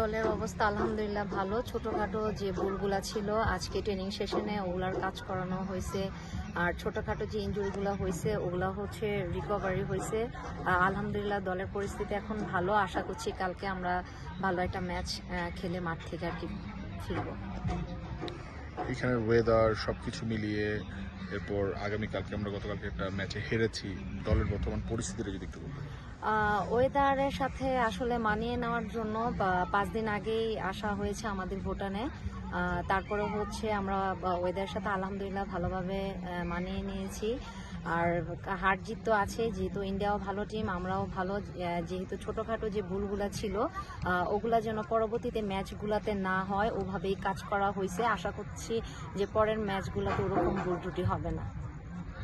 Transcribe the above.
দলের অবস্থা আলহামদুলিল্লাহ ভালো। ছোটখাটো যে ভুলগুলা ছিল, আজকে ট্রেনিং সেশনে ওগুলার কাজ করানো হয়েছে। আর ছোটখাটো যে ইঞ্জুরিগুলো হয়েছে, ওগুলা হচ্ছে রিকভারি হয়েছে। আলহামদুলিল্লাহ দলের পরিস্থিতি এখন ভালো। আশা করছি কালকে আমরা ভালো একটা ম্যাচ খেলে মাঠ থেকে আর কি ফিরবো। এখানের ওয়েদার সবকিছু মিলিয়ে এরপর আগামীকালকে আমরা গতকালকে একটা ম্যাচে হেরেছি। দলের বর্তমান পরিস্থিতিটা যদি একটু বলতেন। ওয়েদারের সাথে আসলে মানিয়ে নেওয়ার জন্য পাঁচ দিন আগেই আসা হয়েছে আমাদের ভুটানে। তারপরে হচ্ছে আমরা ওয়েদারের সাথে আলহামদুলিল্লাহ ভালোভাবে মানিয়ে নিয়েছি। আর হার জিত তো আছে, যেহেতু ইন্ডিয়াও ভালো টিম আমরাও ভালো। যেহেতু ছোটোখাটো যে ভুলগুলা ছিল ওগুলা যেন পরবর্তীতে ম্যাচগুলাতে না হয়, ওভাবেই কাজ করা হয়েছে। আশা করছি যে পরের ম্যাচগুলোতে ওরকম ভুল ত্রুটি হবে না।